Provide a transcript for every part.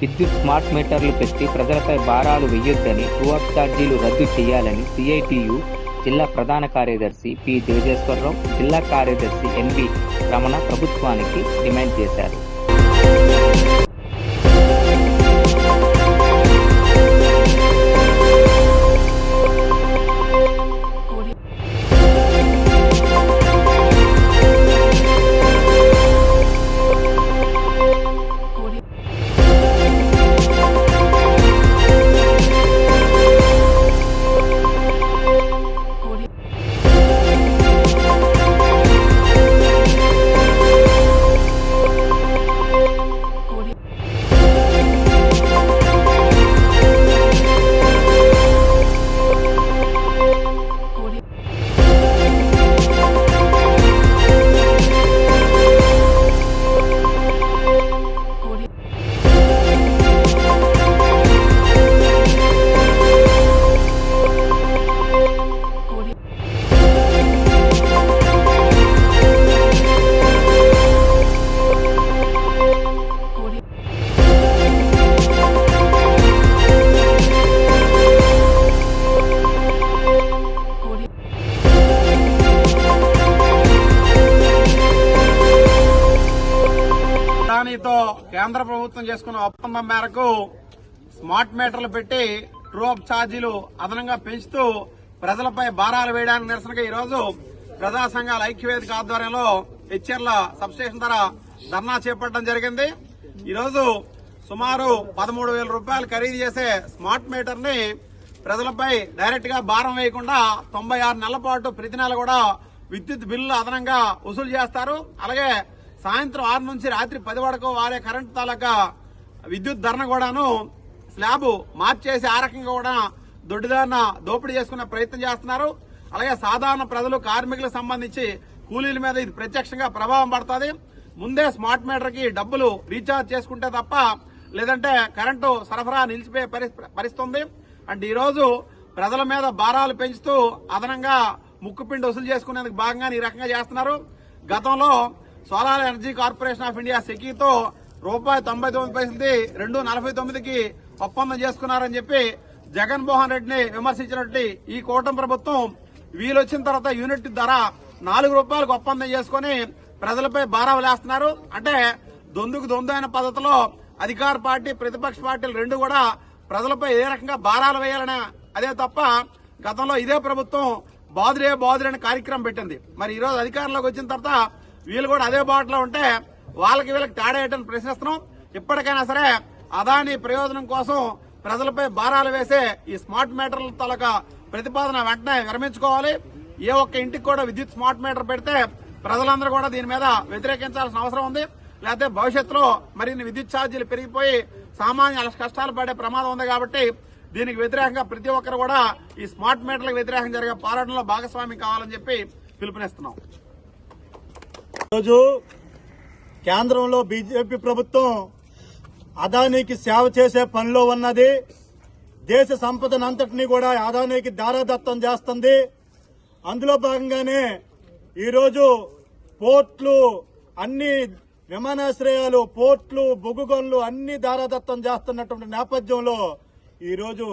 విద్యుత్ స్మార్ట్ మీటర్లు పెట్టి ప్రజలపై భారాలు వెయ్యొద్దని ట్రూ ఛార్జీలు రద్దు చేయాలని సిఐటియు జిల్లా ప్రధాన కార్యదర్శి పి. దేవేశ్వరరావు జిల్లా కార్యదర్శి ఎన్వి రమణ ప్రభుత్వానికి డిమాండ్ చేశారు. అదానితో కేంద్ర ప్రభుత్వం చేసుకున్న ఒప్పందం మేరకు స్మార్ట్ మీటర్లు పెట్టి ట్రూ ఛార్జీలు అదనంగా పెంచుతూ ప్రజలపై భారాలు వేయడానికి నిరసనగా ఈరోజు ప్రజా సంఘాల ఐక్యవేదిక ఆధ్వర్యంలో హెచ్ఎర్ల సబ్స్టేషన్ ధర ధర్నా చేపట్టడం జరిగింది. ఈరోజు సుమారు పదమూడు వేల రూపాయలు ఖరీదు చేసే స్మార్ట్ మీటర్ని ప్రజలపై డైరెక్ట్గా భారం వేయకుండా తొంభై ఆరు నెలల పాటు ప్రతి నెల కూడా విద్యుత్ బిల్లు అదనంగా వసూలు చేస్తారు. అలాగే సాయంత్రం ఆరు నుంచి రాత్రి పది వరకు వారే కరెంటు తాలూకా విద్యుత్ ధరను కూడాను స్లాబ్ మార్చేసి ఆ రకంగా కూడా దొడ్డిదారిన దోపిడీ చేసుకునే ప్రయత్నం చేస్తున్నారు. అలాగే సాధారణ ప్రజలు కార్మికులకు సంబంధించి కూలీల మీద ఇది ప్రత్యక్షంగా ప్రభావం పడుతుంది. ముందే స్మార్ట్ మీటర్కి డబ్బులు రీఛార్జ్ చేసుకుంటే తప్ప లేదంటే కరెంటు సరఫరా నిలిచిపోయే పరిస్థితి ఉంది అంటే ప్రజల మీద భారాలు పెంచుతూ అదనంగా ముక్కుపిండి వసూలు చేసుకునేందుకు భాగంగా ఈ రకంగా చేస్తున్నారు. గతంలో solar energy corporation of India సెకీతో రూపాయి తొంభై తొమ్మిది పైసలది రెండు నలభై తొమ్మిదికి ఒప్పందం చేసుకున్నారని చెప్పి జగన్మోహన్ రెడ్డిని విమర్శించినట్టు ఈ కూటమి ప్రభుత్వం వీలొచ్చిన వచ్చిన తర్వాత యూనిట్ ధర నాలుగు రూపాయలకు ఒప్పందం చేసుకుని ప్రజలపై భారాలు వేస్తున్నారు. అంటే దొందుకు దొందు అయిన పద్ధతిలో అధికార పార్టీ ప్రతిపక్ష పార్టీలు రెండు కూడా ప్రజలపై ఏ రకంగా భారాలు వేయాలనే అదే తప్ప గతంలో ఇదే ప్రభుత్వం బాదురే బాదురే అనే కార్యక్రమం పెట్టింది. మరి ఈరోజు అధికారంలోకి వచ్చిన తర్వాత వీళ్ళు కూడా అదే బాటలో ఉంటే వాళ్ళకి వీళ్ళకి తేడా ఏంటని ప్రశ్నిస్తున్నాం. ఇప్పటికైనా సరే అదాని ప్రయోజనం కోసం ప్రజలపై భారాలు వేసే ఈ స్మార్ట్ మీటర్ల తాలూకా ప్రతిపాదన వెంటనే విరమించుకోవాలి. ఏ ఒక్క ఇంటికి కూడా విద్యుత్ స్మార్ట్ మీటర్ పెడితే ప్రజలందరూ కూడా దీని మీద వ్యతిరేకించాల్సిన అవసరం ఉంది. లేకపోతే భవిష్యత్తులో మరిన్ని విద్యుత్ ఛార్జీలు పెరిగిపోయి సామాన్య కష్టాలు పడే ప్రమాదం ఉంది కాబట్టి దీనికి వ్యతిరేకంగా ప్రతి ఒక్కరు కూడా ఈ స్మార్ట్ మీటర్లకు వ్యతిరేకంగా జరిగే పోరాటంలో భాగస్వామి కావాలని చెప్పి పిలుపునిస్తున్నాం. రోజు కేంద్రంలో బీజేపీ ప్రభుత్వం అదానికి సేవ చేసే పనిలో ఉన్నది. దేశ సంపదనంతటినీ కూడా అదానికి దారాదత్తం చేస్తుంది. అందులో భాగంగానే ఈరోజు పోర్ట్లు అన్ని విమానాశ్రయాలు పోర్ట్లు బొగ్గుగొన్లు అన్ని దారాదత్తం చేస్తున్నటువంటి నేపథ్యంలో ఈరోజు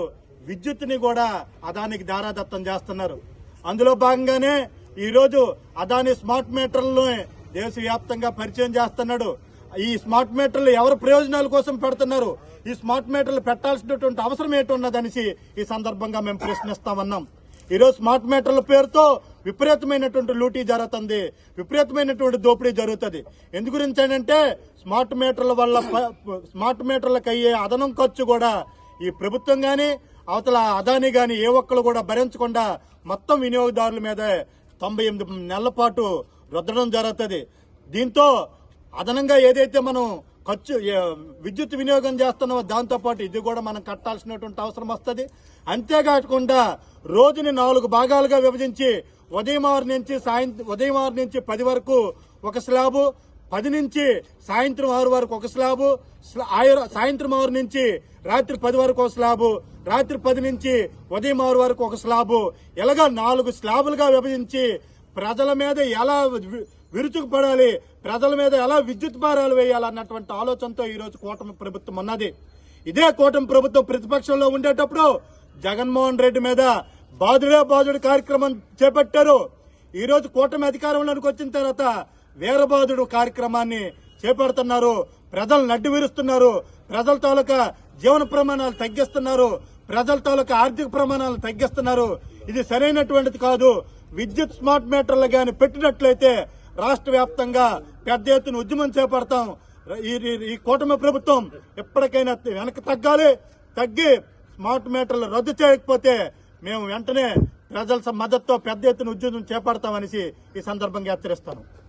విద్యుత్ని కూడా అదానికి దారాదత్తం చేస్తున్నారు. అందులో భాగంగానే ఈరోజు అదాని స్మార్ట్ మీటర్లను దేశవ్యాప్తంగా పరిచయం చేస్తున్నాడు. ఈ స్మార్ట్ మీటర్లు ఎవరు ప్రయోజనాల కోసం పెడుతున్నారు? ఈ స్మార్ట్ మీటర్లు పెట్టాల్సినటువంటి అవసరం ఏంటన్నదనేసి ఈ సందర్భంగా మేము ప్రశ్నిస్తామన్నాం. ఈరోజు స్మార్ట్ మీటర్ల పేరుతో విపరీతమైనటువంటి లూటీ జరుగుతుంది. విపరీతమైనటువంటి దోపిడీ జరుగుతుంది. ఎందు గురించి అంటే స్మార్ట్ మీటర్ల వల్ల స్మార్ట్ మీటర్లకు అయ్యే అదనం ఖర్చు కూడా ఈ ప్రభుత్వం కానీ అవతల అదాని కానీ ఏ ఒక్కరు కూడా భరించకుండా మొత్తం వినియోగదారుల మీద తొంభై ఎనిమిది నెలల పాటు రుద్దడం జరుగుతుంది. దీంతో అదనంగా ఏదైతే మనం ఖర్చు విద్యుత్ వినియోగం చేస్తున్నామో దాంతోపాటు ఇది కూడా మనం కట్టాల్సినటువంటి అవసరం వస్తుంది. అంతేకాకుండా రోజుని నాలుగు భాగాలుగా విభజించి ఉదయం ఆరు నుంచి సాయంత్రం ఉదయం ఆరు నుంచి పది వరకు ఒక స్లాబు పది నుంచి సాయంత్రం ఆరు వరకు ఒక స్లాబు సాయంత్రం ఆరు నుంచి రాత్రి పది వరకు ఒక స్లాబు రాత్రి పది నుంచి ఉదయం ఆరు వరకు ఒక స్లాబు. ఇలాగా నాలుగు స్లాబులుగా విభజించి ప్రజల మీద ఎలా విరుచుకుపడాలి ప్రజల మీద ఎలా విద్యుత్ భారాలు వేయాలన్నటువంటి ఆలోచనతో ఈరోజు కూటమి ప్రభుత్వం ఉన్నది. ఇదే కూటమి ప్రభుత్వం ప్రతిపక్షంలో ఉండేటప్పుడు జగన్మోహన్ రెడ్డి మీద బాధుడే బాధుడు కార్యక్రమం చేపట్టారు. ఈరోజు కూటమి అధికారంలోకి వచ్చిన తర్వాత వీరబాదుడు కార్యక్రమాన్ని చేపడుతున్నారు. ప్రజలు నడ్డు విరుస్తున్నారు. ప్రజల తాలూకా జీవన ప్రమాణాలు తగ్గిస్తున్నారు. ప్రజల తాలూకా ఆర్థిక ప్రమాణాలు తగ్గిస్తున్నారు. ఇది సరైనటువంటిది కాదు. విద్యుత్ స్మార్ట్ మీటర్లు గాని పెట్టినట్లయితే రాష్ట్ర వ్యాప్తంగా పెద్ద ఎత్తున ఉద్యమం చేపడతాం. ఈ ఈ- కూటమి ప్రభుత్వం ఎప్పటికైనా వెనక్కి తగ్గాలి. తగ్గి స్మార్ట్ మీటర్లు రద్దు చేయకపోతే మేము వెంటనే ప్రజల మద్దతుతో పెద్ద ఎత్తున ఉద్యమం చేపడతామనేసి ఈ సందర్భంగా హెచ్చరిస్తాను.